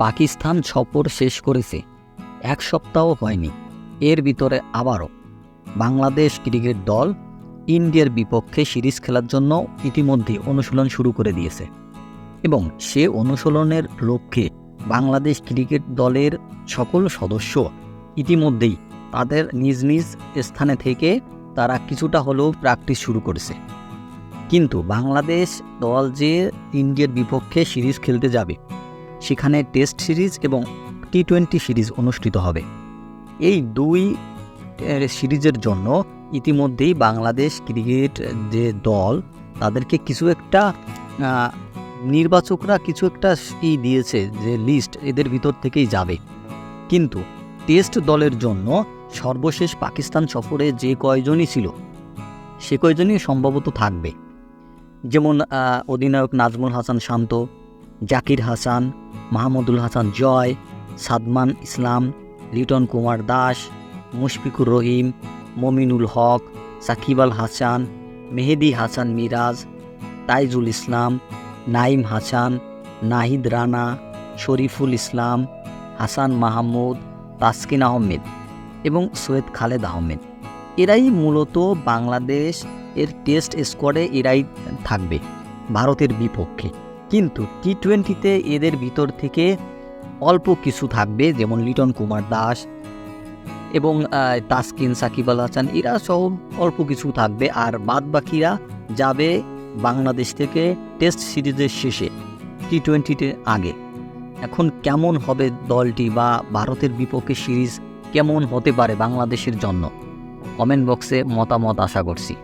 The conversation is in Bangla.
পাকিস্তান সফর শেষ করেছে। এক সপ্তাহ হয়নি। এর ভিতরে আবারও বাংলাদেশ ক্রিকেট দল ইন্ডিয়ার বিপক্ষে সিরিজ খেলার জন্য ইতিমধ্যে অনুশীলন শুরু করে দিয়েছে এবং সে অনুশীলনের লক্ষ্যে বাংলাদেশ ক্রিকেট দলের সকল সদস্য ইতিমধ্যেই তাদের নিজ নিজ স্থানে থেকে তারা কিছুটা হলেও প্র্যাকটিস শুরু করেছে। কিন্তু বাংলাদেশ দল যে ইন্ডিয়ার বিপক্ষে সিরিজ খেলতে যাবে সেখানে টেস্ট সিরিজ এবং টি টোয়েন্টি সিরিজ অনুষ্ঠিত হবে। এই দুই সিরিজের জন্য ইতিমধ্যেই বাংলাদেশ ক্রিকেট যে দল, তাদেরকে কিছু একটা নির্বাচকরা কিছু একটা ই দিয়েছে যে লিস্ট এদের ভিতর থেকেই যাবে। কিন্তু টেস্ট দলের জন্য সর্বশেষ পাকিস্তান সফরে যে কয়জনই ছিল, সে কয়জনই সম্ভবত থাকবে? যেমন অধিনায়ক নাজমুল হাসান শান্ত জাকির হাসান, মাহমুদুল হাসান জয়, সাদমান ইসলাম, লিটন কুমার দাস, মুশফিকুর রহিম, মমিনুল হক সাকিব আল হাসান, মেহেদি হাসান মিরাজ, তাইজুল ইসলাম, নাইম হাসান, নাহিদ রানা, শরীফুল ইসলাম, হাসান মাহমুদ, তাসকিন আহমেদ এবং সৈয়দ খালেদ আহমেদ। এরাই মূলত বাংলাদেশ এর টেস্ট স্কোয়াডে এরাই থাকবে, ভারতের বিপক্ষে। কিন্তু টি টোয়েন্টিতে এদের ভিতর থেকে অল্প কিছু থাকবে, যেমন লিটন কুমার দাস এবং তাসকিন, সাকিব আল হাসান, এরা সব অল্প কিছু থাকবে। আর বাদ বাকিরা যাবে বাংলাদেশ থেকে টেস্ট সিরিজের শেষে টি টোয়েন্টিতে আগে। এখন কেমন হবে দলটি বা ভারতের বিপক্ষে সিরিজ কেমন হতে পারে বাংলাদেশের জন্য? কমেন্ট বক্সে মতামত আশা করছি।